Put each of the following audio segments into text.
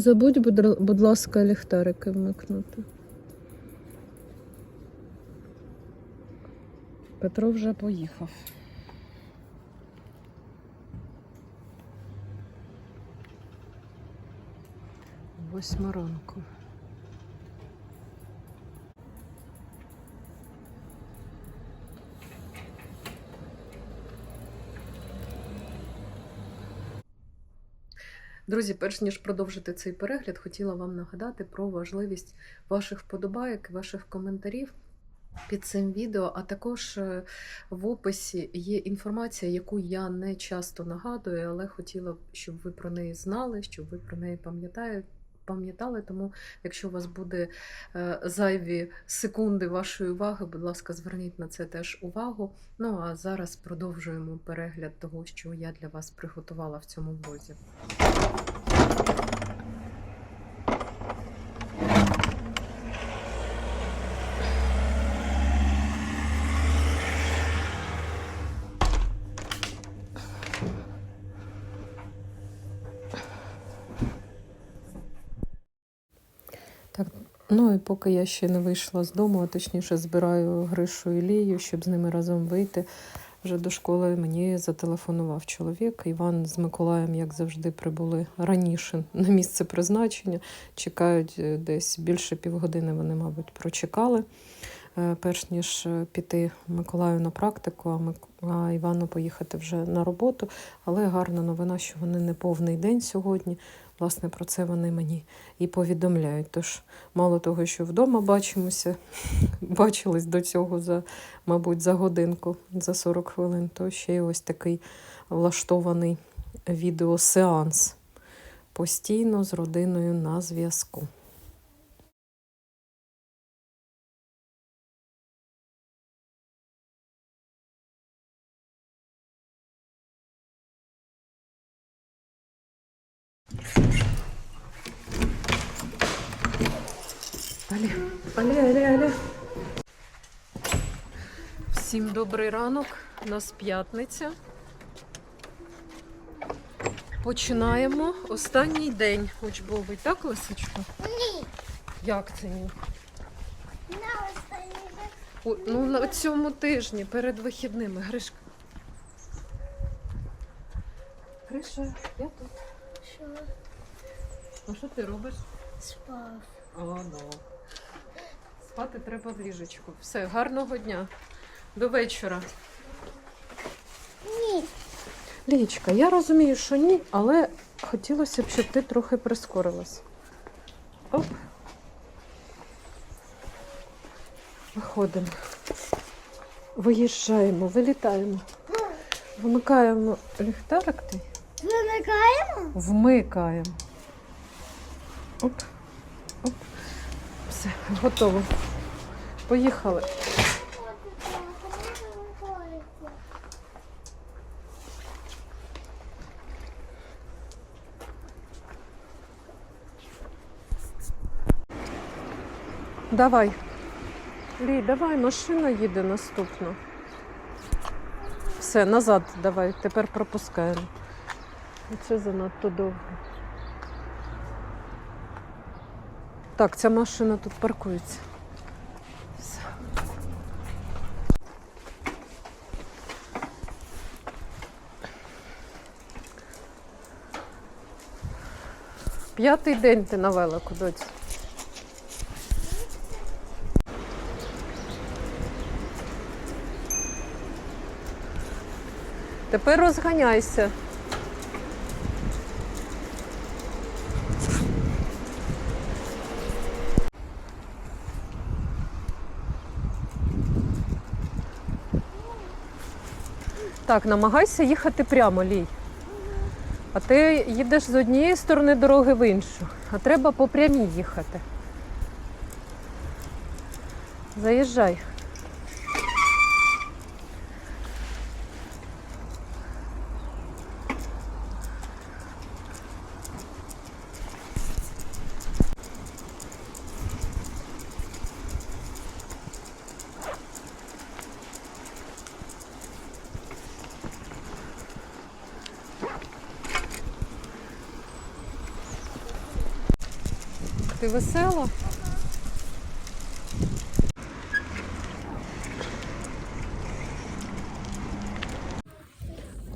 Не забудь, будь, ласка, ліхтарики вмикнути. Петро вже поїхав. Восьма ранку. Друзі, перш ніж продовжити цей перегляд, хотіла вам нагадати про важливість ваших вподобайок, ваших коментарів під цим відео, а також е, в описі є інформація, яку я не часто нагадую, але хотіла б, щоб ви про неї знали, щоб ви про неї пам'ятаєте. Пам'ятали, тому якщо у вас буде е, зайві секунди вашої уваги, будь ласка, зверніть на це теж увагу. Ну а зараз продовжуємо перегляд того, що я для вас приготувала в цьому влозі. Так, ну і поки я ще не вийшла з дому, а точніше збираю Гришу і Лію, щоб з ними разом вийти. Вже до школи мені зателефонував чоловік. Іван з Миколаєм, як завжди, прибули раніше на місце призначення. Чекають е, десь більше півгодини. Вони, мабуть, прочекали, е, перш ніж е, піти Миколаю на практику, а, Івану поїхати вже на роботу. Але гарна новина, що вони не повний день сьогодні. Власне, про це вони мені і повідомляють. Тож, мало того, що вдома бачимося, бачились до цього за, мабуть, за годинку, за 40 хвилин, то ще й ось такий влаштований відеосеанс постійно з родиною на зв'язку. Алі, алі, алі, алі. Всім добрий ранок. У нас п'ятниця. Починаємо останній день учбовий, так, Лисичко? Ні, Як це ні? на останній день. О, ну, на цьому тижні перед вихідними. Гришка. Гриша, я тут. Що А що ти робиш? спав? О, ну. Спати треба в ліжечку. Все, гарного дня. До вечора. Ні. Лічка, я розумію, що ні, але хотілося б, щоб ти трохи прискорилась. Оп. Виходимо. Виїжджаємо, вилітаємо. Вмикаємо ліхтарик ти. Вимикаємо? Вмикаємо. Оп. Оп. Все, готово. Поїхали. Давай. Лій, давай, машина їде наступна. Все, назад давай, тепер пропускаємо. Це занадто довго. Так, ця машина тут паркується. Все. П'ятий день ти на велику, доць. Тепер розганяйся. Так, намагайся їхати прямо, Лій. А ти їдеш з однієї сторони дороги в іншу, а треба по прямій їхати. Заїжджай. Ти весела?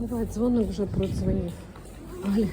Давай, дзвоник вже продзвонив. Галя.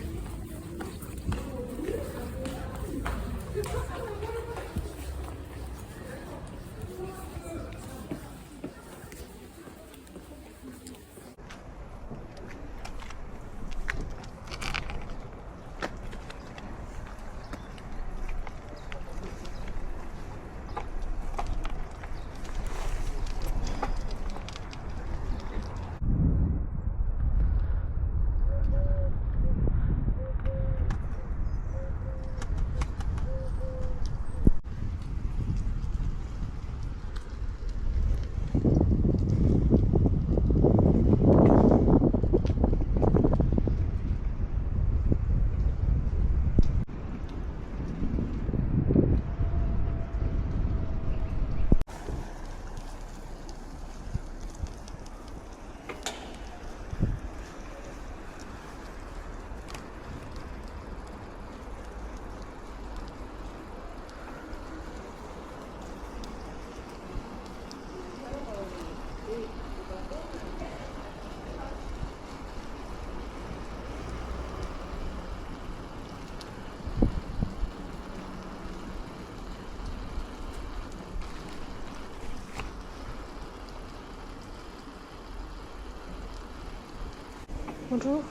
Bonjour.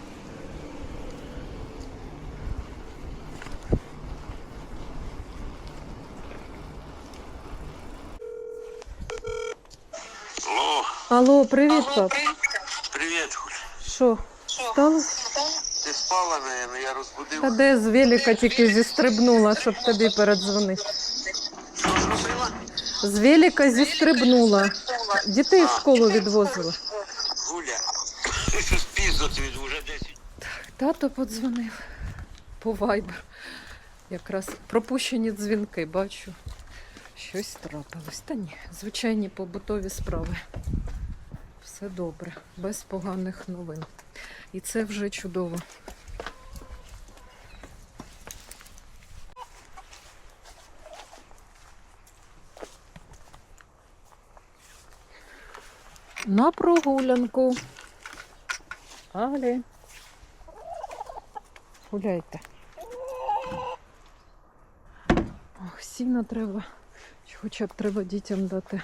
Алло, Алло, привіт, пап. привіт, Гуль. Що, стало? Ти спала, наверное, я розбудив. Та де з велика тільки зістрибнула, щоб тобі передзвонити. Що зробила? З велика зістрибнула. Дітей в школу відвозила. Тобі вже 10. Тато подзвонив по вайбер. Якраз пропущені дзвінки, бачу. Щось трапилось. Та ні, звичайні побутові справи. Все добре, без поганих новин. І це вже чудово. На прогулянку. Алі. Гуляйте. Ох, сіна треба. Хоча б треба дітям дати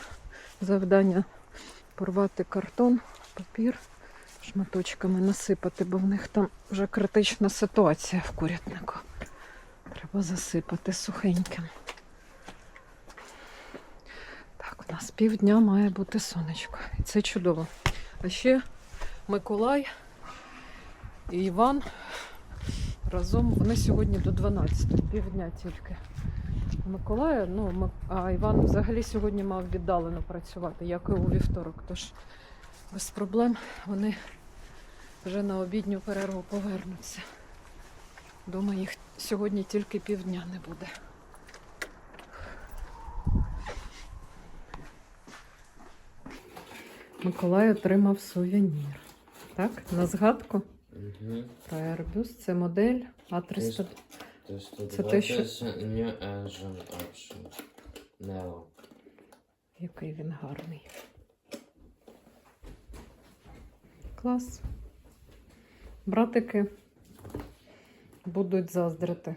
завдання порвати картон, папір, шматочками насипати, бо в них там вже критична ситуація в курятнику. Треба засипати сухеньким. Так, у нас півдня має бути сонечко. І це чудово. А ще Миколай і Іван разом. Вони сьогодні до 12, півдня тільки. Миколая, ну, а Іван взагалі сьогодні мав віддалено працювати, як і у вівторок. Тож без проблем вони вже на обідню перерву повернуться. Дома їх сьогодні тільки півдня не буде. Миколай отримав сувенір. Так, на згадку Угу. про Airbus. Це модель А300. Тобто Це те, що- New Engine Option. Neo. Який він гарний. Клас. Братики будуть заздрити.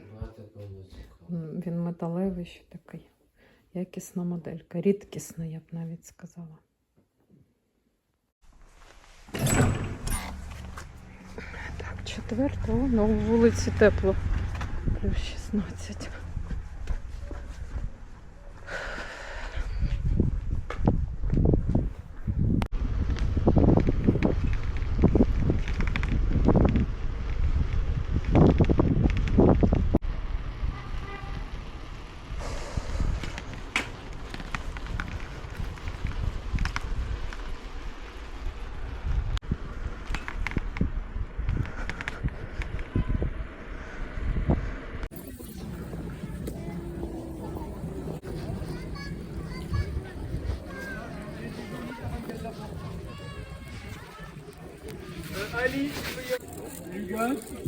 Він металевий ще такий. Якісна моделька. Рідкісна, я б навіть сказала. Так, четверта. О, на вулиці тепло. Плюс 16.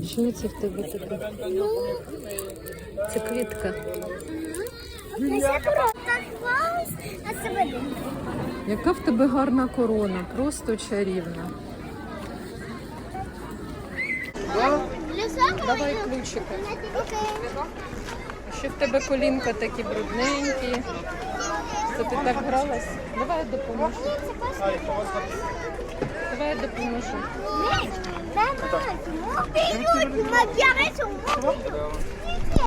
Що це в тебе таке? Це квітка. Яка в тебе гарна корона, просто чарівна. Давай ключик. Що в тебе колінка такі брудненькі. Це ти так гралась? Давай допоможемо. Давай допоможу.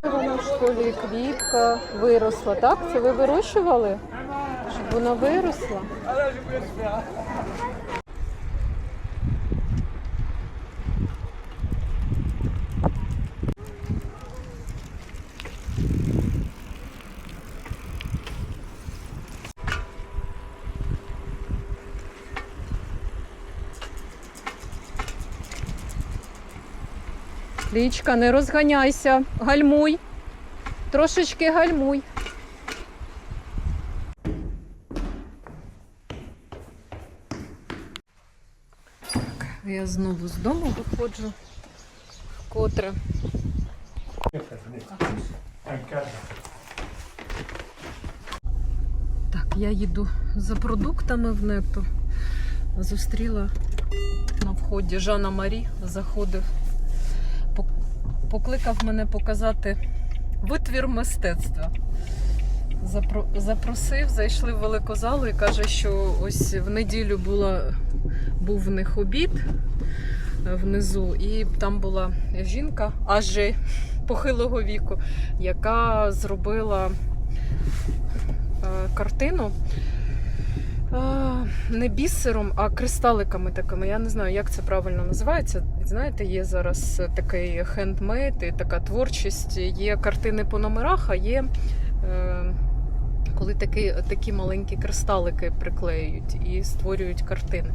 Вона в школі квітка виросла, так? Це ви вирощували? Щоб вона виросла? Лічка, не розганяйся, гальмуй. Трошечки гальмуй. Так, я знову з дому виходжу. Вкотре. Так, я їду за продуктами в нетто. Зустріла на вході Жана Марі, заходив покликав мене показати витвір мистецтва. Запросив, зайшли в великозалу і каже, що ось в неділю була, був в них обід е, внизу, і там була жінка аж похилого віку, яка зробила е, картину. е, Не бісером, а кристаликами такими. Я не знаю, як це правильно називається. Знаєте, є зараз такий хендмейд і така творчість. Є картини по номерах, а є е, коли такі, такі маленькі кристалики приклеюють і створюють картини.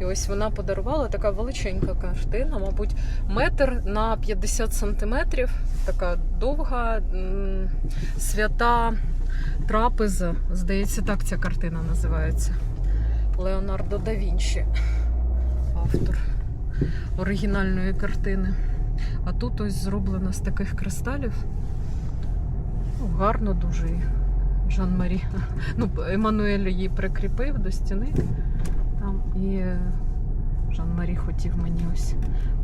І ось вона подарувала така величенька картина, мабуть, метр на 50 сантиметрів, така довга, свята трапеза. Здається, так ця картина називається. Леонардо да Вінчі, автор оригінальної картини. А тут ось зроблено з таких кристалів. Ну, гарно дуже. Жан-Марі. Ну, Еммануель її прикріпив до стіни. Там і Жан-Марі хотів мені ось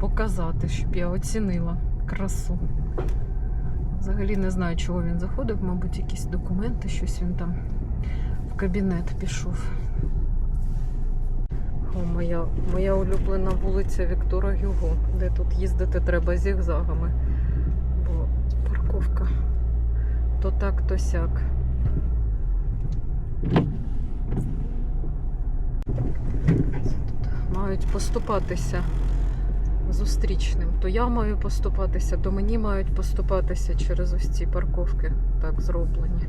показати, щоб я оцінила красу. Взагалі не знаю, чого він заходив, мабуть, якісь документи, щось він там в кабінет пішов. О, моя, моя улюблена вулиця Віктора Гюго, де тут їздити треба зігзагами. Бо парковка то так, то сяк. Тут мають поступатися зустрічним. То я маю поступатися, то мені мають поступатися через ось ці парковки так зроблені.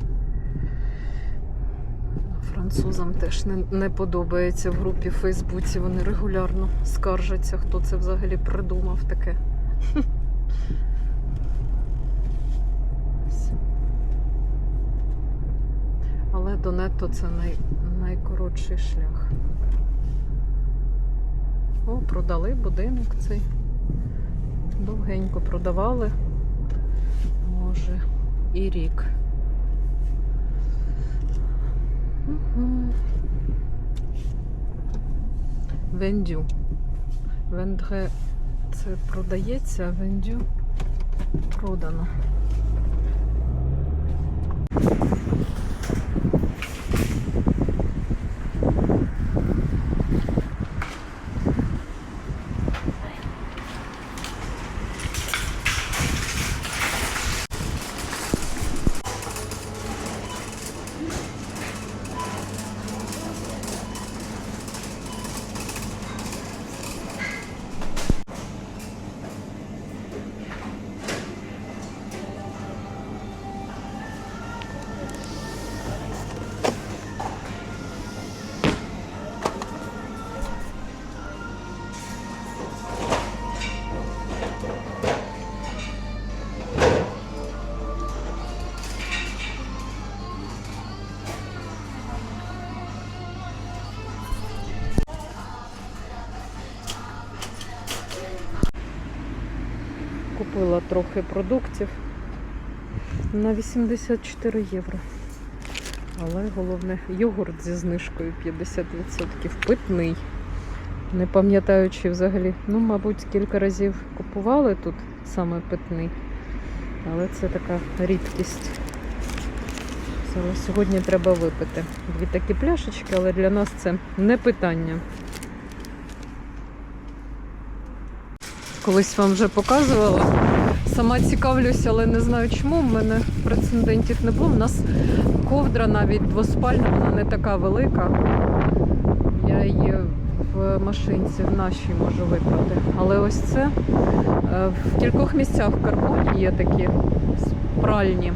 Французам теж не, не подобається в групі в Фейсбуці. Вони регулярно скаржаться, хто це взагалі придумав таке. Але до нетто це най, найкоротший шлях. О, продали будинок цей. Довгенько продавали. Може, і рік. Вендю. Вендре це продається, а вендю продано. Купила трохи продуктів на 84 євро. Але головне йогурт зі знижкою 50% питний. Не пам'ятаю, чи взагалі, ну, мабуть, кілька разів купували тут саме питний. Але це така рідкість. Сьогодні треба випити. Дві такі пляшечки, але для нас це не питання. Колись вам вже показувала. Сама цікавлюся, але не знаю чому. У мене прецедентів не було. У нас ковдра навіть двоспальна, вона не така велика. Я її в машинці в нашій можу випрати. Але ось це е, в кількох місцях в карбоні є такі пральні.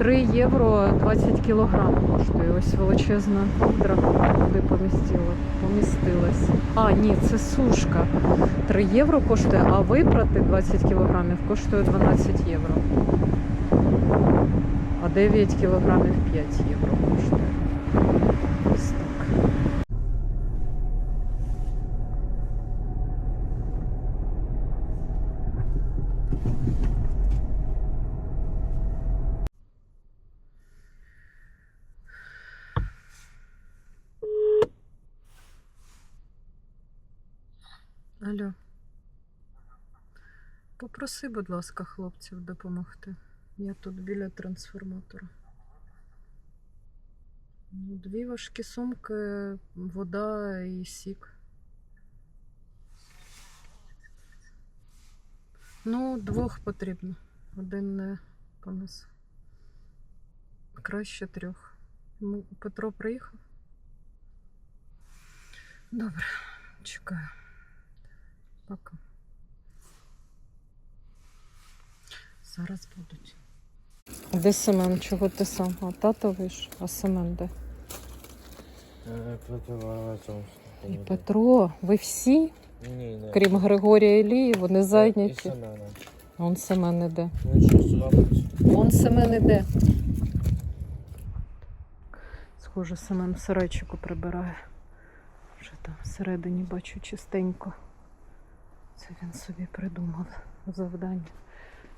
3 євро 20 кілограм коштує. Ось величезна ковдра, куди помістила. Помістилась. А, ні, це сушка. 3 євро коштує, а випрати 20 кілограмів коштує 12 євро. А 9 кілограмів 5 євро коштує. Ось так. Алло. Попроси, будь ласка, хлопців допомогти. Я тут біля трансформатора. Ну, Дві важкі сумки, вода і сік. Ну, двох потрібно. Один не понес. Краще трьох. Петро приїхав? Добре, чекаю. Пока. Зараз будуть. Де Семен? Чого ти сам? А тато вийшов, а Семен де? Е. І Петро, ви всі, Ні, не. крім Григорія Ілії, вони зайняті. Он Семен іде. Ну. Он Семен іде. Схоже, Семен в сарайчику прибирає. Вже там всередині бачу чистенько. Це він собі придумав завдання.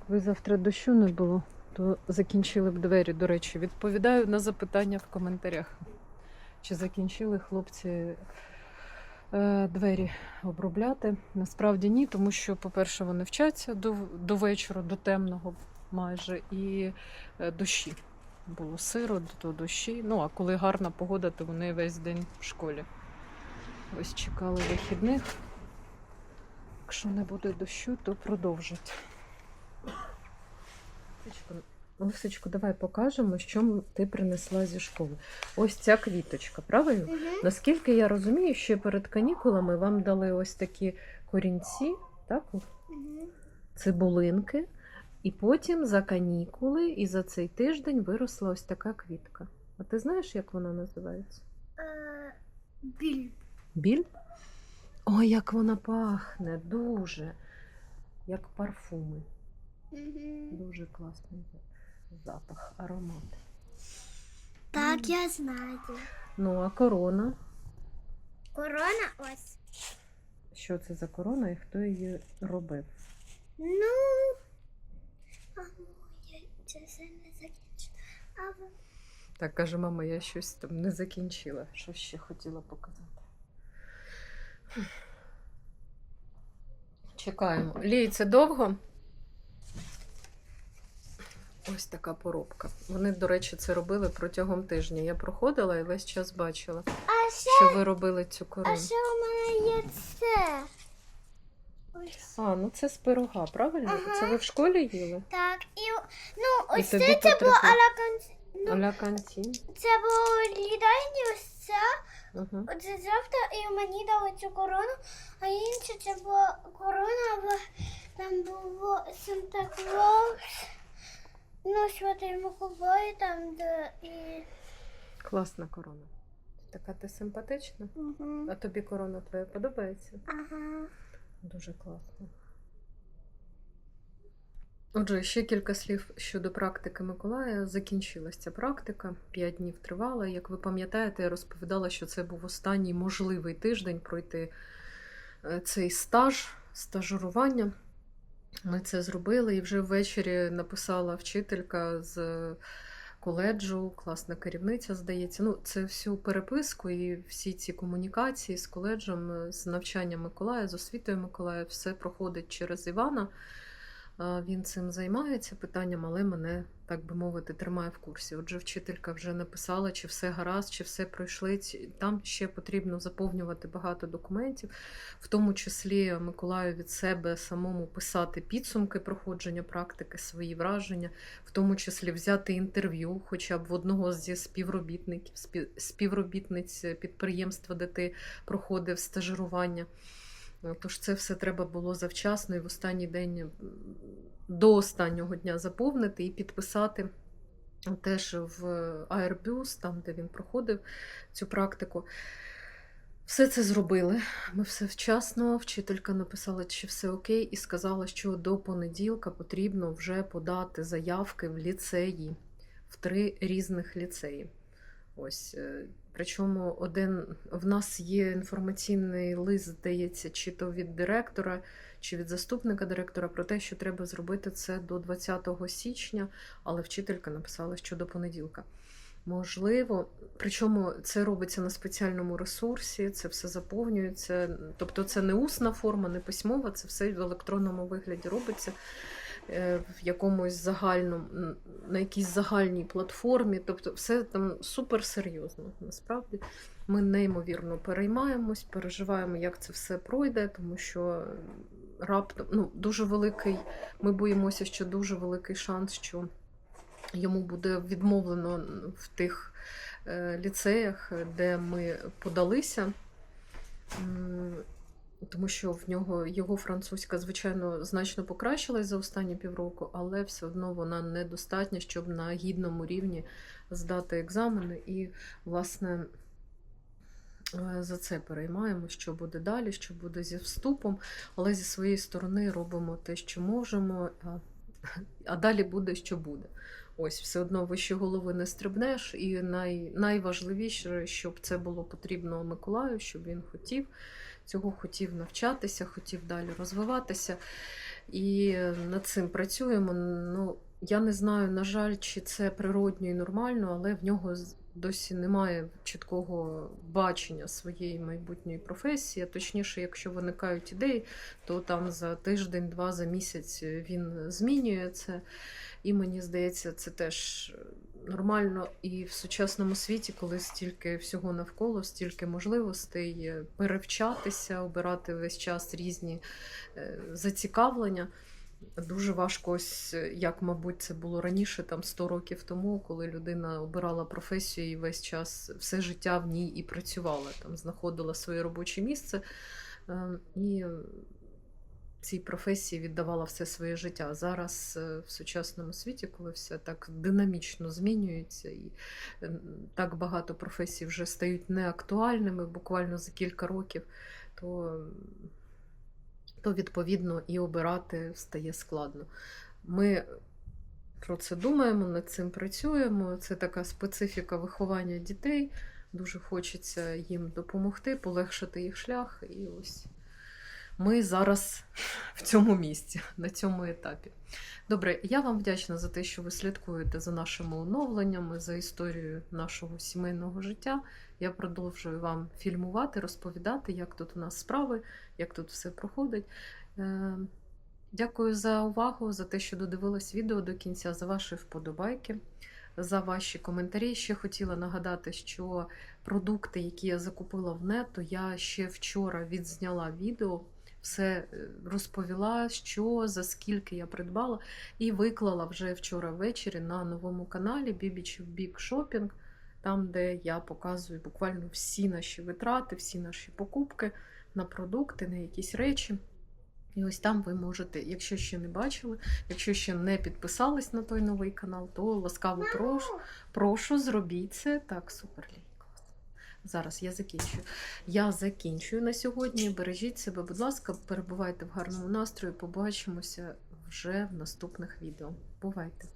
Ви завтра дощу не було, то закінчили б двері. До речі, відповідаю на запитання в коментарях. Чи закінчили хлопці е, двері обробляти? Насправді ні, тому що, по-перше, вони вчаться до, до вечора, до темного майже, і е, дощі. Було сиро, то дощі. Ну, а коли гарна погода, то вони весь день в школі. Ось чекали вихідних. Якщо не буде дощу, то продовжать. Лисичко, давай покажемо, що ти принесла зі школи. Ось ця квіточка, правильно? Угу. Наскільки я розумію, ще перед канікулами вам дали ось такі корінці, так? цибулинки, і потім за канікули і за цей тиждень виросла ось така квітка. А ти знаєш, як вона називається? Е, Біль. Біль? Ой, як вона пахне, дуже. Як парфуми. Угу. Дуже класний запах, аромат. Так, я знаю. Ну, а корона? Корона ось. Що це за корона і хто її робив? Ну. А моя це все не закінчено. А Так, каже, мама, я щось там не закінчила. Що ще хотіла показати? Чекаємо. Лій, це довго? Ось така поробка. Вони, до речі, це робили протягом тижня. Я проходила і весь час бачила, А ще, що ви робили цю а корону. ще у мене є це. Ось. А, ну це з пирога, правильно? Ага. Це ви в школі їли? Так, і ну ось тобі це, це було. Ну, Аля це було лідайні ось це. Угу. Оце завтра і мені дали цю корону, а інше це була корона, але там було Санта Клаус, ну, Святий Миколай там, де і... Класна корона. Така ти симпатична. Угу. А тобі корона твоя подобається? Ага. Дуже класно. Отже, ще кілька слів щодо практики Миколая. Закінчилася ця практика, п'ять днів тривала. Як ви пам'ятаєте, я розповідала, що це був останній можливий тиждень пройти е, цей стаж, стажурування. Ми це зробили, і вже ввечері написала вчителька з коледжу, класна керівниця, здається. Ну, це всю переписку і всі ці комунікації з коледжем, з навчанням Миколая, з освітою Миколая, все проходить через Івана. Він цим займається питанням, але мене, так би мовити, тримає в курсі. Отже, вчителька вже написала, чи все гаразд, чи все пройшли. Там ще потрібно заповнювати багато документів, в тому числі Миколаю від себе самому писати підсумки проходження практики, свої враження, в тому числі взяти інтерв'ю, хоча б в одного зі співробітників, співробітниць підприємства, де ти проходив стажирування. Е, Тож це все треба було завчасно і в останній день до останнього дня заповнити і підписати теж в Airbus, там, де він проходив цю практику. Все це зробили. Ми все вчасно. Вчителька написала, чи все окей, і сказала, що до понеділка потрібно вже подати заявки в ліцеї, в три різних ліцеї. Ось. Причому один в нас є інформаційний лист, здається, чи то від директора, чи від заступника директора про те, що треба зробити це до 20 січня, але вчителька написала, що до понеділка. Можливо, причому це робиться на спеціальному ресурсі, це все заповнюється. Тобто це не усна форма, не письмова, це все в електронному вигляді робиться в якомусь загальному, на якійсь загальній платформі. Тобто, все там супер серйозно. Насправді ми неймовірно переймаємось, переживаємо, як це все пройде, тому що раптом ну, дуже великий. Ми боїмося, що дуже великий шанс, що йому буде відмовлено в тих е, ліцеях, де ми подалися. Тому що в нього його французька, звичайно, значно покращилась за останні півроку, але все одно вона недостатня, щоб на гідному рівні здати екзамени. І, власне, е, за це переймаємо, що буде далі, що буде зі вступом, але зі своєї сторони робимо те, що можемо, а, а далі буде, що буде. Ось, все одно вище голови не стрибнеш, і най, найважливіше, щоб це було потрібно Миколаю, щоб він хотів цього, хотів навчатися, хотів далі розвиватися. І над цим працюємо. Ну, я не знаю, на жаль, чи це природньо і нормально, але в нього досі немає чіткого бачення своєї майбутньої професії. Точніше, якщо виникають ідеї, то там за тиждень, два за місяць він змінює це. І мені здається, це теж нормально і в сучасному світі, коли стільки всього навколо, стільки можливостей е, перевчатися, обирати весь час різні е, зацікавлення. Дуже важко, ось е, як, мабуть, це було раніше, там 100 років тому, коли людина обирала професію і весь час все життя в ній і працювала, там знаходила своє робоче місце. І цій професії віддавала все своє життя. Зараз е, в сучасному світі, коли все так динамічно змінюється, і е, так багато професій вже стають неактуальними буквально за кілька років, то, то відповідно і обирати стає складно. Ми про це думаємо, над цим працюємо. Це така специфіка виховання дітей. Дуже хочеться їм допомогти, полегшити їх шлях. І ось ми зараз в цьому місці, на цьому етапі. Добре, я вам вдячна за те, що ви слідкуєте за нашими оновленнями, за історією нашого сімейного життя. Я продовжую вам фільмувати, розповідати, як тут у нас справи, як тут все проходить. Е, Дякую за увагу, за те, що додивились відео до кінця, за ваші вподобайки, за ваші коментарі. Ще хотіла нагадати, що продукти, які я закупила в нету, я ще вчора відзняла відео, все е, розповіла, що за скільки я придбала, і виклала вже вчора ввечері на новому каналі Бібічів Big Shopping, там, де я показую буквально всі наші витрати, всі наші покупки на продукти, на якісь речі. І ось там ви можете, якщо ще не бачили, якщо ще не підписались на той новий канал, то ласкаво прошу, прошу зробіть це. Так, супер Лій, клас. Зараз я закінчую. Я закінчую на сьогодні. Бережіть себе, будь ласка, перебувайте в гарному настрої. Побачимося вже в наступних відео. Бувайте!